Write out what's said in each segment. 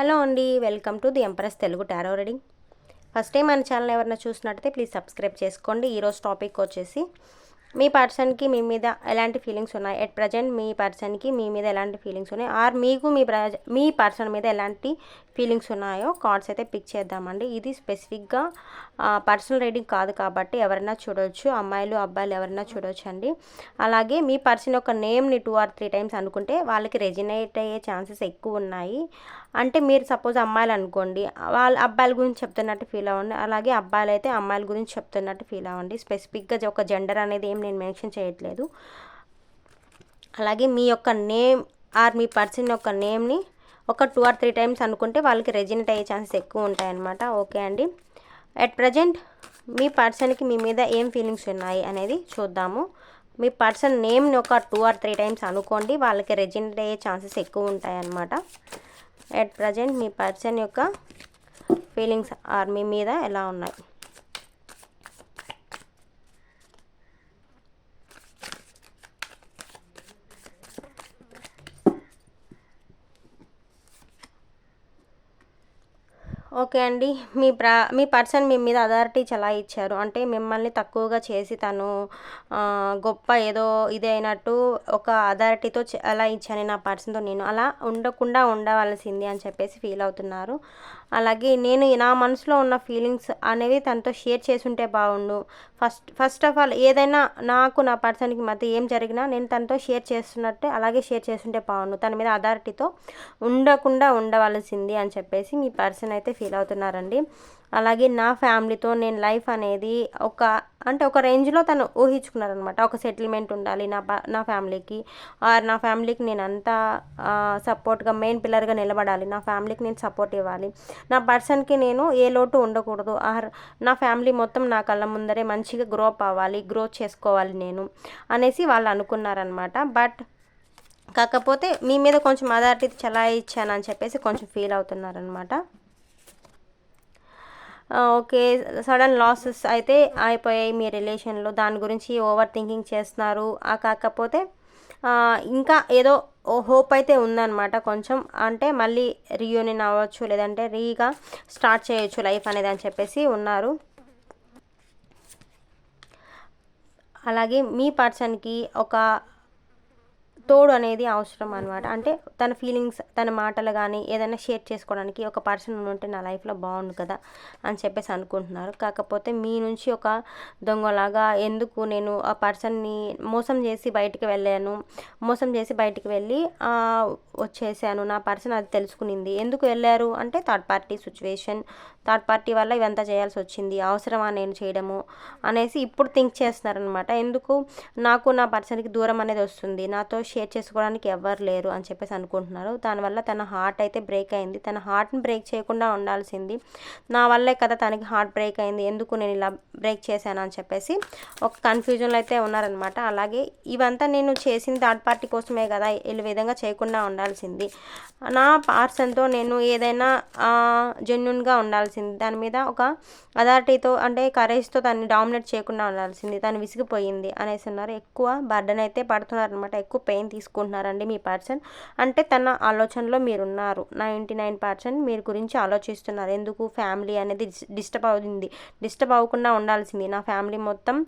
Hello అండి welcome to the empress Telugu tarot reading first time మన channel ఎవరైనా చూసినట్టయితే ప్లీజ్ సబ్స్క్రైబ్ చేసుకోండి. ఈరోజు టాపిక్ వచ్చేసి మీ పర్సన్కి మీ మీద ఎలాంటి ఫీలింగ్స్ ఉన్నాయి? ఎట్ ప్రజెంట్ మీ పర్సన్కి మీ మీద ఎలాంటి ఫీలింగ్స్ ఉన్నాయి? ఆర్ మీకు మీ ప్రజ మీ పర్సన్ మీద ఎలాంటి ఫీలింగ్స్ ఉన్నాయో కార్డ్స్ అయితే పిక్ చేద్దామండి. ఇది స్పెసిఫిక్గా పర్సనల్ రీడింగ్ కాదు కాబట్టి ఎవరైనా చూడవచ్చు అమ్మాయిలు అబ్బాయిలు ఎవరైనా చూడవచ్చు అండి అలాగే మీ పర్సన్ యొక్క నేమ్ని టూ ఆర్ త్రీ టైమ్స్ అనుకుంటే వాళ్ళకి రెజినేట్ అయ్యే ఛాన్సెస్ ఎక్కువ ఉన్నాయి. అంటే మీరు సపోజ్ అమ్మాయిలు అనుకోండి వాళ్ళ అబ్బాయిల గురించి చెప్తున్నట్టు ఫీల్ అవ్వండి. అలాగే అబ్బాయిలు అయితే అమ్మాయిల గురించి చెప్తున్నట్టు ఫీల్ అవ్వండి. స్పెసిఫిక్గా ఒక జెండర్ అనేది ఏం నేను మెన్షన్ చేయట్లేదు. అలాగే మీ యొక్క నేమ్ ఆర్ మీ పర్సన్ యొక్క నేమ్ని ఒక టూ ఆర్ త్రీ టైమ్స్ అనుకుంటే వాళ్ళకి రెజినేట్ అయ్యే ఛాన్సెస్ ఎక్కువ ఉంటాయన్నమాట. ఓకే అండి. అట్ ప్రజెంట్ మీ పర్సన్కి మీ మీద ఏం ఫీలింగ్స్ ఉన్నాయి అనేది చూద్దాము. మీ పర్సన్ నేమ్ని ఒక టూ ఆర్ త్రీ టైమ్స్ అనుకోండి వాళ్ళకి రెజినేట్ అయ్యే ఛాన్సెస్ ఎక్కువ ఉంటాయన్నమాట. అట్ ప్రజెంట్ మీ పర్సన్ యొక్క ఫీలింగ్స్ ఆర్ మీ మీద ఎలా ఉన్నాయి? ఓకే అండి. మీ ప్రా మీ పర్సన్ మీ మీద అథారిటీ చాలా ఇచ్చారు. అంటే మిమ్మల్ని తక్కువగా చేసి తను గొప్ప ఏదో ఇది అయినట్టు ఒక అథారిటీతో అలా ఇచ్చాను. నా పర్సన్తో నేను అలా ఉండకుండా ఉండవలసింది అని చెప్పేసి ఫీల్ అవుతున్నారు. అలాగే నేను నా మనసులో ఉన్న ఫీలింగ్స్ అనేవి తనతో షేర్ చేసుంటే బాగుండు. ఫస్ట్ ఫస్ట్ ఆఫ్ ఆల్ ఏదైనా నాకు నా పర్సన్కి మధ్య ఏం జరిగినా నేను తనతో షేర్ చేస్తున్నట్టే అలాగే షేర్ చేస్తుంటే బాగుండు. తన మీద అథారిటీతో ఉండకుండా ఉండవలసింది అని చెప్పేసి మీ పర్సన్ అయితే ఫీల్ అవుతున్నారండి. అలాగే నా ఫ్యామిలీతో నేను లైఫ్ అనేది ఒక అంటే ఒక రేంజ్లో తను ఊహించుకున్నారనమాట. ఒక సెటిల్మెంట్ ఉండాలి నా నా ఫ్యామిలీకి. ఆర్ నా ఫ్యామిలీకి నేను అంతా సపోర్ట్గా మెయిన్ పిల్లర్గా నిలబడాలి. నా ఫ్యామిలీకి నేను సపోర్ట్ ఇవ్వాలి. నా పర్సన్కి నేను ఏ లోటు ఉండకూడదు. ఆర్ నా ఫ్యామిలీ మొత్తం నా కళ్ళ ముందరే మంచిగా గ్రోప్ అవ్వాలి గ్రోత్ చేసుకోవాలి నేను అనేసి వాళ్ళు అనుకున్నారనమాట. బట్ కాకపోతే మీ మీద కొంచెం అథారిటీ చలా చెప్పేసి కొంచెం ఫీల్ అవుతున్నారనమాట. ఓకే సడన్ లాసెస్ అయితే అయిపోయాయి మీ రిలేషన్లో. దాని గురించి ఓవర్ థింకింగ్ చేస్తున్నారు. కాకపోతే ఇంకా ఏదో హోప్ అయితే ఉందన్నమాట కొంచెం. అంటే మళ్ళీ రీయూనియన్ అవ్వచ్చు లేదంటే రీగా స్టార్ట్ చేయొచ్చు లైఫ్ అనేది అని చెప్పేసి ఉన్నారు. అలాగే మీ పర్సన్కి ఒక తోడు అనేది అవసరం అనమాట అంటే తన ఫీలింగ్స్ తన మాటలు కానీ ఏదైనా షేర్ చేసుకోవడానికి ఒక పర్సన్ ఉంటే నా లైఫ్లో బాగుండు కదా అని చెప్పేసి అనుకుంటున్నారు. కాకపోతే మీ నుంచి ఒక దొంగలాగా ఎందుకు నేను ఆ పర్సన్ని మోసం చేసి బయటికి వెళ్ళాను మోసం చేసి బయటికి వెళ్ళి వచ్చేసాను నా పర్సన్ అది తెలుసుకునింది. ఎందుకు వెళ్ళారు? అంటే third party situation third party వల్ల ఇవంతా చేయాల్సి వచ్చింది. అవసరమా నేను చేయడము అనేసి ఇప్పుడు థింక్ చేస్తున్నారనమాట ఎందుకు? నాకు నా పర్సన్కి దూరం అనేది వస్తుంది. నాతో షేర్ చేసుకోవడానికి ఎవరు లేరు అని చెప్పేసి అనుకుంటున్నారు. దానివల్ల తన హార్ట్ అయితే బ్రేక్ అయింది. తన హార్ట్ని బ్రేక్ చేయకుండా ఉండాల్సింది. నా వల్లే కదా తనకి హార్ట్ బ్రేక్ అయింది. ఎందుకు నేను ఇలా బ్రేక్ చేశాను అని చెప్పేసి ఒక కన్ఫ్యూజన్లో అయితే ఉన్నారనమాట అలాగే ఇవంతా నేను చేసింది థర్డ్ పార్టీ కోసమే కదా ఈ విధంగా చేయకుండా ఉండాల్సింది. నా పార్సన్తో నేను ఏదైనా జెన్యున్గా ఉండాల్సింది. దాని మీద ఒక అథారిటీతో అంటే కరేజ్తో దాన్ని డామినేట్ చేయకుండా ఉండాల్సింది. తను విసిగిపోయింది అనేసి ఉన్నారు. ఎక్కువ బర్డన్ అయితే పడుతున్నారు అనమాట ఎక్కువ పెయిన్ తీసుకుంటున్నారండి మీ పర్సన్? అంటే తన ఆలోచనలో మీరున్నారు. నైంటీ నైన్ పర్సెంట్ మీరు గురించి ఆలోచిస్తున్నారు. ఎందుకు ఫ్యామిలీ అనేది డిస్టర్బ్ అవుతుంది? డిస్టర్బ్ అవ్వకుండా ఉండాల్సింది. నా ఫ్యామిలీ మొత్తం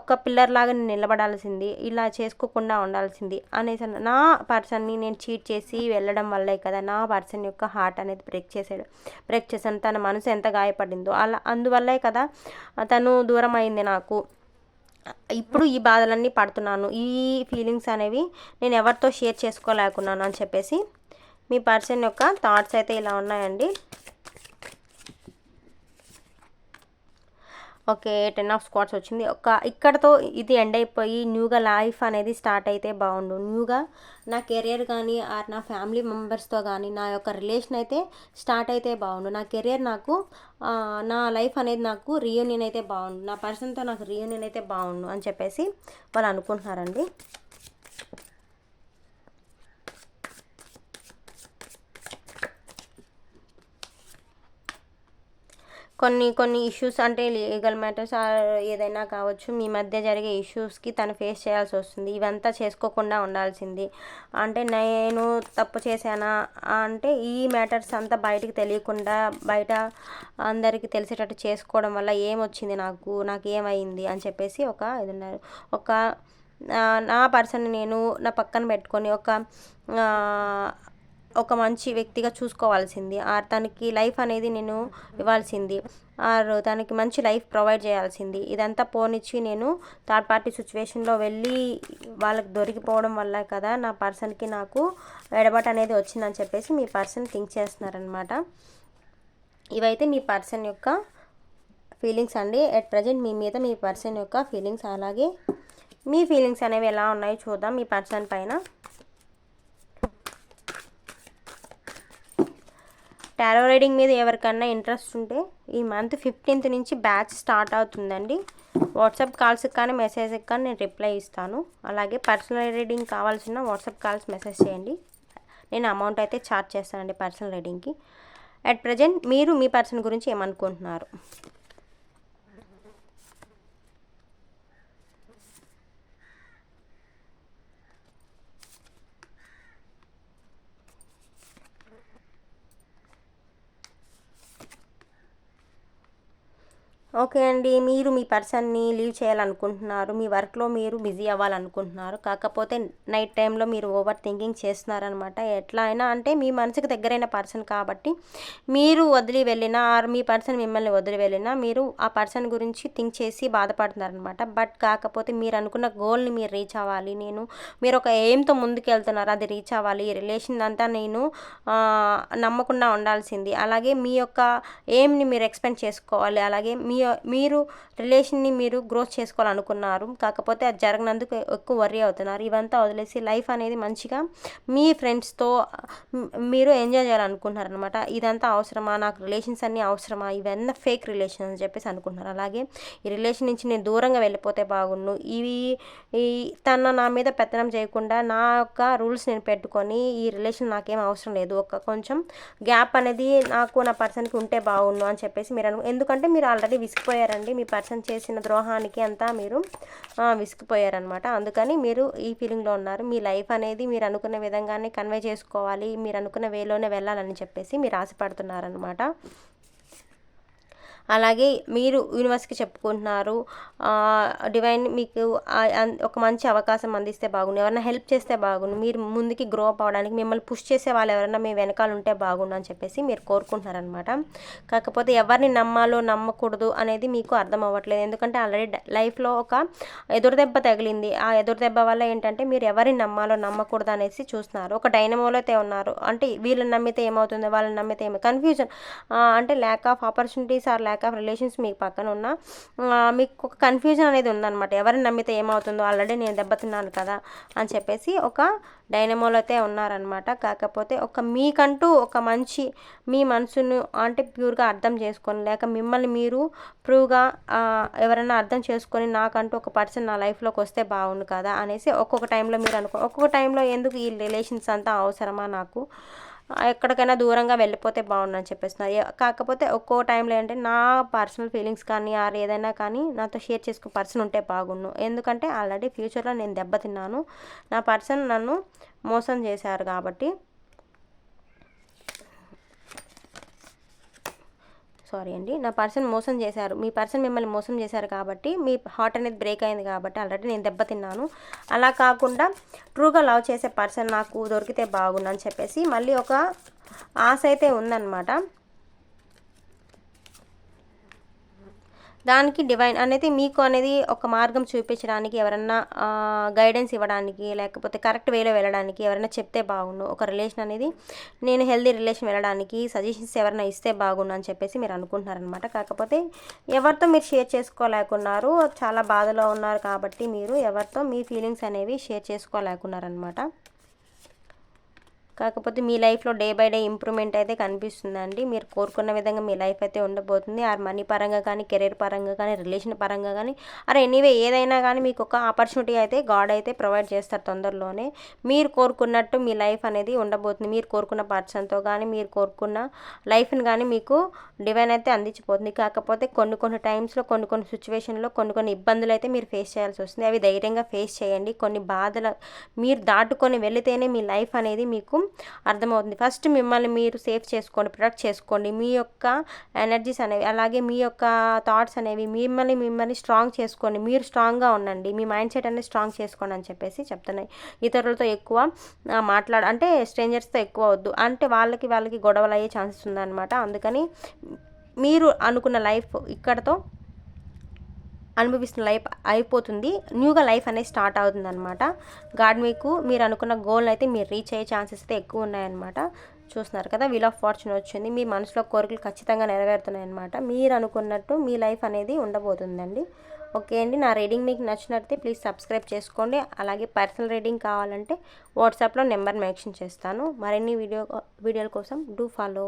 ఒక పిల్లర్ లాగా నేను నిలబడాల్సింది. ఇలా చేసుకోకుండా ఉండాల్సింది అనేసి నా పర్సన్ని నేను చీట్ చేసి వెళ్ళడం వల్లే కదా నా పర్సన్ యొక్క హార్ట్ అనేది బ్రేక్ చేశాడు బ్రేక్ చేశాను. తన మనసు ఎంత గాయపడిందో. అలా అందువల్లే కదా తను దూరం అయింది నాకు. ఇప్పుడు ఈ బాధలన్నీ పడుతున్నాను. ఈ ఫీలింగ్స్ అనేవి నేను ఎవరితో షేర్ చేసుకోలేకున్నాను అని చెప్పేసి మీ పర్సన్ యొక్క థాట్స్ అయితే ఇలా ఉన్నాయండి. ఓకే టెన్ ఆఫ్ స్క్వాడ్స్ వచ్చింది. ఒక ఇక్కడతో ఇది ఎండ్ అయిపోయి న్యూగా లైఫ్ అనేది స్టార్ట్ అయితే బాగుండు. న్యూగా నా కెరియర్ కానీ ఆర్ నా ఫ్యామిలీ మెంబర్స్తో కానీ నా యొక్క రిలేషన్ అయితే స్టార్ట్ అయితే బాగుండు. నా కెరియర్ నాకు నా లైఫ్ అనేది నాకు రీయూనియన్ అయితే బాగుండు. నా పర్సన్తో నాకు రీయూనియన్ అయితే బాగుండు అని చెప్పేసి వాళ్ళు అనుకుంటున్నారండి. కొన్ని కొన్ని ఇష్యూస్ అంటే లీగల్ మ్యాటర్స్ ఏదైనా కావచ్చు మీ మధ్య జరిగే ఇష్యూస్కి తను ఫేస్ చేయాల్సి వస్తుంది. ఇవంతా చేసుకోకుండా ఉండాల్సింది. అంటే నేను తప్పు చేశానా? అంటే ఈ మ్యాటర్స్ అంతా బయటికి తెలియకుండా బయట అందరికీ తెలిసేటట్టు చేసుకోవడం వల్ల ఏమొచ్చింది నాకు? నాకు ఏమైంది? అని చెప్పేసి ఒక ఇది ఉన్నారు. ఒక నా పర్సన్ నేను నా పక్కన పెట్టుకొని ఒక ఒక మంచి వ్యక్తిగా చూసుకోవాల్సింది. ఆర్ తనకి లైఫ్ అనేది నేను ఇవ్వాల్సింది. ఆర్ తనకి మంచి లైఫ్ ప్రొవైడ్ చేయాల్సింది. ఇదంతా పోనిచ్చి నేను థర్డ్ పార్టీ సిచ్యువేషన్లో వెళ్ళి వాళ్ళకి దొరికిపోవడం వల్ల కదా నా పర్సన్కి నాకు ఎడబాటు అనేది వచ్చిందని చెప్పేసి మీ పర్సన్ థింక్ చేస్తున్నారనమాట. ఇవైతే మీ పర్సన్ యొక్క ఫీలింగ్స్ అండి. ఎట్ ప్రజెంట్ మీ మీద మీ పర్సన్ యొక్క ఫీలింగ్స్ అలాగే మీ ఫీలింగ్స్ అనేవి ఎలా ఉన్నాయో చూద్దాం. మీ పర్సన్ పైన టారో రైడింగ్ మీద ఎవరికన్నా ఇంట్రెస్ట్ ఉంటే ఈ మంత్ ఫిఫ్టీన్త్ నుంచి బ్యాచ్ స్టార్ట్ అవుతుందండి. వాట్సాప్ కాల్స్కి కానీ మెసేజ్కి కానీ నేను రిప్లై ఇస్తాను. అలాగే పర్సనల్ రీడింగ్ కావాల్సిన వాట్సాప్ కాల్స్ మెసేజ్ చేయండి. నేను అమౌంట్ అయితే ఛార్జ్ చేస్తానండి పర్సనల్ రీడింగ్కి అట్ ప్రజెంట్ మీరు మీ పర్సన్ గురించి ఏమనుకుంటున్నారు? ఓకే అండి. మీరు మీ పర్సన్ని లీవ్ చేయాలనుకుంటున్నారు. మీ వర్క్లో మీరు బిజీ అవ్వాలనుకుంటున్నారు. కాకపోతే నైట్ టైంలో మీరు ఓవర్ థింకింగ్ చేస్తున్నారనమాట ఎట్లా అయినా అంటే మీ మనసుకు దగ్గరైన పర్సన్ కాబట్టి మీరు వదిలి వెళ్ళినా ఆర్ మీ పర్సన్ మిమ్మల్ని వదిలి వెళ్ళినా మీరు ఆ పర్సన్ గురించి థింక్ చేసి బాధపడుతున్నారనమాట బట్ కాకపోతే మీరు అనుకున్న గోల్ని మీరు రీచ్ అవ్వాలి. నేను మీరు ఒక ఎయిమ్తో ముందుకు వెళ్తున్నారు అది రీచ్ అవ్వాలి. ఈ రిలేషన్ అంతా నేను నమ్మకుండా ఉండాల్సింది. అలాగే మీ యొక్క ఎయిమ్ని మీరు ఎక్స్పెండ్ చేసుకోవాలి. అలాగే మీ మీరు రిలేషన్ని మీరు గ్రోత్ చేసుకోవాలనుకున్నారు. కాకపోతే అది జరగనందుకు ఎక్కువ వర్రీ అవుతున్నారు. ఇవంతా వదిలేసి లైఫ్ అనేది మంచిగా మీ ఫ్రెండ్స్తో మీరు ఎంజాయ్ చేయాలనుకుంటున్నారనమాట ఇదంతా అవసరమా? నాకు రిలేషన్స్ అన్నీ అవసరమా? ఇవన్నీ ఫేక్ రిలేషన్ అని చెప్పేసి అనుకుంటున్నారు. అలాగే ఈ రిలేషన్ నుంచి నేను దూరంగా వెళ్ళిపోతే బాగుండు. ఇవి ఈ తన నా మీద పెత్తనం చేయకుండా నా యొక్క రూల్స్ నేను పెట్టుకొని ఈ రిలేషన్ నాకేం అవసరం లేదు. ఒక కొంచెం గ్యాప్ అనేది నాకు నా పర్సన్కి ఉంటే బాగుండు అని చెప్పేసి మీరు అను ఎందుకంటే మీరు ఆల్రెడీ విసిగిపోయారండి. మీ పర్సన్ చేసిన ద్రోహానికి అంతా మీరు విసిగిపోయారనమాట అందుకని మీరు ఈ ఫీలింగ్లో ఉన్నారు. మీ లైఫ్ అనేది మీరు అనుకున్న విధంగానే కన్వే చేసుకోవాలి. మీరు అనుకున్న వేలోనే వెళ్ళాలని చెప్పేసి మీరు ఆశపడుతున్నారనమాట అలాగే మీరు యూనివర్స్కి చెప్పుకుంటున్నారు. డివైన్ మీకు ఒక మంచి అవకాశం అందిస్తే బాగుండు. ఎవరైనా హెల్ప్ చేస్తే బాగుండు. మీరు ముందుకి గ్రో అప్ అవడానికి మిమ్మల్ని పుష్ చేసే వాళ్ళు ఎవరైనా మీ వెనకాల ఉంటే బాగుండు అని చెప్పేసి మీరు కోరుకుంటున్నారనమాట కాకపోతే ఎవరిని నమ్మాలో నమ్మకూడదు అనేది మీకు అర్థం అవ్వట్లేదు. ఎందుకంటే ఆల్రెడీ లైఫ్లో ఒక ఎదురుదెబ్బ తగిలింది. ఆ ఎదురుదెబ్బ వల్ల ఏంటంటే మీరు ఎవరిని నమ్మాలో నమ్మకూడదు అనేసి చూస్తున్నారు. ఒక డైనమోలో అయితే ఉన్నారు. అంటే వీళ్ళని నమ్మితే ఏమవుతుంది? వాళ్ళని నమ్మితే ఏమో? కన్ఫ్యూజన్ అంటే lack of opportunities or lack of relations మీకు పక్కన ఉన్న మీకు ఒక కన్ఫ్యూజన్ అనేది ఉందన్నమాట. ఎవరిని నమ్మితే ఏమవుతుందో ఆల్రెడీ నేను దెబ్బతిన్నాను కదా అని చెప్పేసి ఒక డైనమోలో అయితే ఉన్నారనమాట కాకపోతే ఒక మీకంటూ ఒక మంచి మీ మనసును అంటే ప్యూర్గా అర్థం చేసుకొని లేక మిమ్మల్ని మీరు ప్రూవ్గా ఎవరైనా అర్థం చేసుకొని నాకంటూ ఒక పర్సన్ నా లైఫ్లోకి వస్తే బాగుండు కదా అనేసి ఒక్కొక్క టైంలో మీరు అనుకో ఒక్కొక్క టైంలో ఎందుకు ఈ రిలేషన్స్ అంతా అవసరమా నాకు? ఎక్కడికైనా దూరంగా వెళ్ళిపోతే బాగుండని చెప్పేస్తున్నారు. కాకపోతే ఒక్కో టైంలో ఏంటంటే నా పర్సనల్ ఫీలింగ్స్ కానీ ఆర్ ఏదైనా కానీ నాతో షేర్ చేసుకునే పర్సన్ ఉంటే బాగుండు. ఎందుకంటే ఆల్రెడీ ఫ్యూచర్లో నేను దెబ్బతిన్నాను. నా పర్సన్ నన్ను మోసం చేశారు కాబట్టి సారీ అండి. నా పర్సన్ మోసం చేశారు. మీ పర్సన్ మిమ్మల్ని మోసం చేశారు కాబట్టి మీ హార్ట్ అనేది బ్రేక్ అయింది కాబట్టి ఆల్రెడీ నేను దెబ్బతిన్నాను అలా కాకుండా ట్రూగా లవ్ చేసే పర్సన్ నాకు దొరికితే బాగుందని చెప్పేసి మళ్ళీ ఒక ఆశ అయితే ఉందన్నమాట. దానికి డివైన్ అనేది మీకు అనేది ఒక మార్గం చూపించడానికి ఎవరన్నా గైడెన్స్ ఇవ్వడానికి లేకపోతే కరెక్ట్ వేలో వెళ్ళడానికి ఎవరైనా చెప్తే బాగుండు. ఒక రిలేషన్ అనేది నేను హెల్దీ రిలేషన్ వెళ్ళడానికి సజెషన్స్ ఎవరైనా ఇస్తే బాగుండు అని చెప్పేసి మీరు అనుకుంటున్నారనమాట కాకపోతే ఎవరితో మీరు షేర్ చేసుకోలేకున్నారు చాలా బాధలో ఉన్నారు కాబట్టి మీరు ఎవరితో మీ ఫీలింగ్స్ అనేవి షేర్ చేసుకోలేకున్నారనమాట కాకపోతే మీ లైఫ్లో డే బై డే ఇంప్రూవ్మెంట్ అయితే కనిపిస్తుందండి. మీరు కోరుకున్న విధంగా మీ లైఫ్ అయితే ఉండబోతుంది. ఆర్ మనీ పరంగా కానీ కెరీర్ పరంగా కానీ రిలేషన్ పరంగా కానీ ఆర్ ఎనీవే ఏదైనా కానీ మీకు ఒక ఆపర్చునిటీ అయితే గాడ్ అయితే ప్రొవైడ్ చేస్తారు తొందరలోనే. మీరు కోరుకున్నట్టు మీ లైఫ్ అనేది ఉండబోతుంది. మీరు కోరుకున్న పర్సన్తో కానీ మీరు కోరుకున్న లైఫ్ని కానీ మీకు డివైన్ అయితే అందించిపోతుంది. కాకపోతే కొన్ని కొన్ని టైమ్స్లో కొన్ని కొన్ని సిచ్యువేషన్లో కొన్ని కొన్ని ఇబ్బందులు అయితే మీరు ఫేస్ చేయాల్సి వస్తుంది. అవి ధైర్యంగా ఫేస్ చేయండి. కొన్ని బాధల మీరు దాటుకొని వెళితేనే మీ లైఫ్ అనేది మీకు అర్థమవుతుంది. ఫస్ట్ మిమ్మల్ని మీరు సేఫ్ చేసుకోండి ప్రొటెక్ట్ చేసుకోండి. మీ యొక్క ఎనర్జీస్ అనేవి అలాగే మీ యొక్క థాట్స్ అనేవి మిమ్మల్ని మిమ్మల్ని స్ట్రాంగ్ చేసుకోండి. మీరు స్ట్రాంగ్గా ఉండండి. మీ మైండ్ సెట్ అనేది స్ట్రాంగ్ చేసుకోండి అని చెప్పేసి చెప్తున్నాయి. ఇతరులతో ఎక్కువ మాట్లాడ అంటే స్ట్రేంజర్స్తో ఎక్కువ వద్దు. అంటే వాళ్ళకి వాళ్ళకి గొడవలు అయ్యే ఛాన్సెస్ ఉందన్నమాట. అందుకని మీరు అనుకున్న లైఫ్ ఇక్కడతో అనుభవిస్తున్న లైఫ్ అయిపోతుంది. న్యూగా లైఫ్ అనేది స్టార్ట్ అవుతుంది అనమాట గాడ్ మీకు మీరు అనుకున్న గోల్ అయితే మీరు రీచ్ అయ్యే ఛాన్సెస్ అయితే ఎక్కువ ఉన్నాయన్నమాట. చూస్తున్నారు కదా వీల్ ఆఫ్ ఫార్చ్యూన్ వచ్చింది. మీ మనసులో కోరికలు ఖచ్చితంగా నెరవేరుతున్నాయి అనమాట మీరు అనుకున్నట్టు మీ లైఫ్ అనేది ఉండబోతుందండి. ఓకే అండి నా రీడింగ్ మీకు నచ్చినట్లయితే ప్లీజ్ సబ్స్క్రైబ్ చేసుకోండి. అలాగే పర్సనల్ రీడింగ్ కావాలంటే వాట్సాప్లో నెంబర్ మెన్షన్ చేస్తాను. మరిన్ని వీడియో వీడియోల కోసం డూ ఫాలో